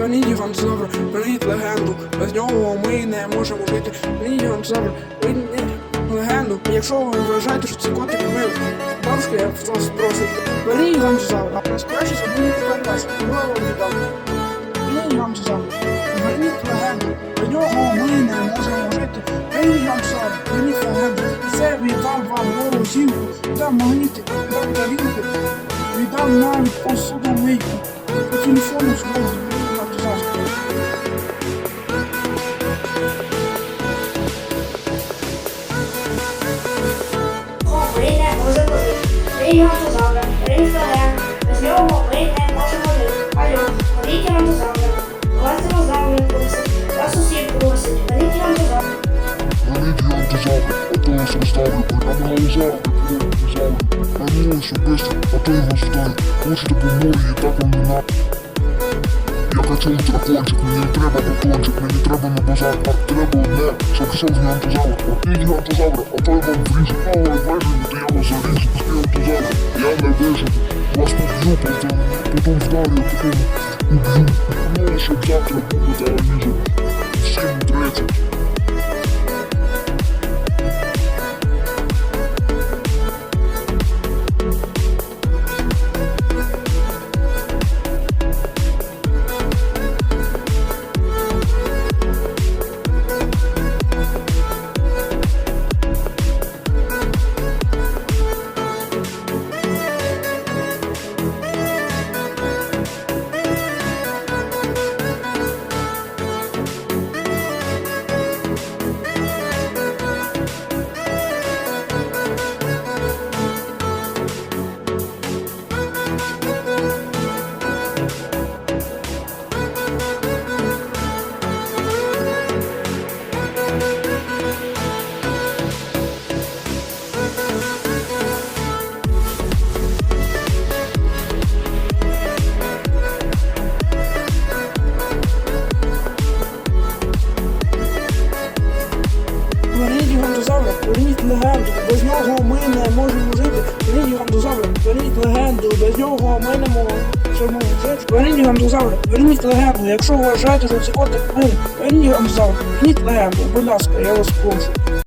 гандзавр, верніть легенду, без нього ми не можемо жити. Верніть гандзавр, верніть легенду. Якщо ви вважаєте, що це котик мил, бабушка, я вас просить, верніть гандзавр, а найкраще забудьте Донбас, його вам віддам. Верніть гандзавр, верніть легенду, без нього ми не можемо жити. Верніть гандзавр, верніть легенду. Це віддам вам ворожівку, віддам магніти, віддам тарілки, віддам навіть посудомийку. По телефону знову Гантозавра, рій флеген. Без нього ми не можемо жити. Алло, ходіть гантозавра. Вас динозаври просить. Вас сусід просить. Ходіть гантозавра. Верніть антизаври, а то я сам ставлю, прямо на узаври, узаври. Вернули, що быстро, а то його стань. Хочете помої, і так вам не на... Я хочу дракончик, мені не треба батончик, мені треба на базар, а треба одне, щоб пішов з антизавр. Верніть антизаври, а то я вам вріжу. Ой, виживете, я вас заріжу, антизаври. Я не вижу. Вас поб'ю, потім, потім вдарю, потім уб'ю. Ну, щоб завтра було телевізор. Всім 30. Верніть легенду, без нього ми не можемо жити. Верніть гандозавра, верніть легенду, без нього ми не можемо жити. Верніть гандозавра, верніть легенду. Якщо вважаєте, що це котик мир, верніть гандозавра, верніть легенду. Будь ласка, я вас прошу.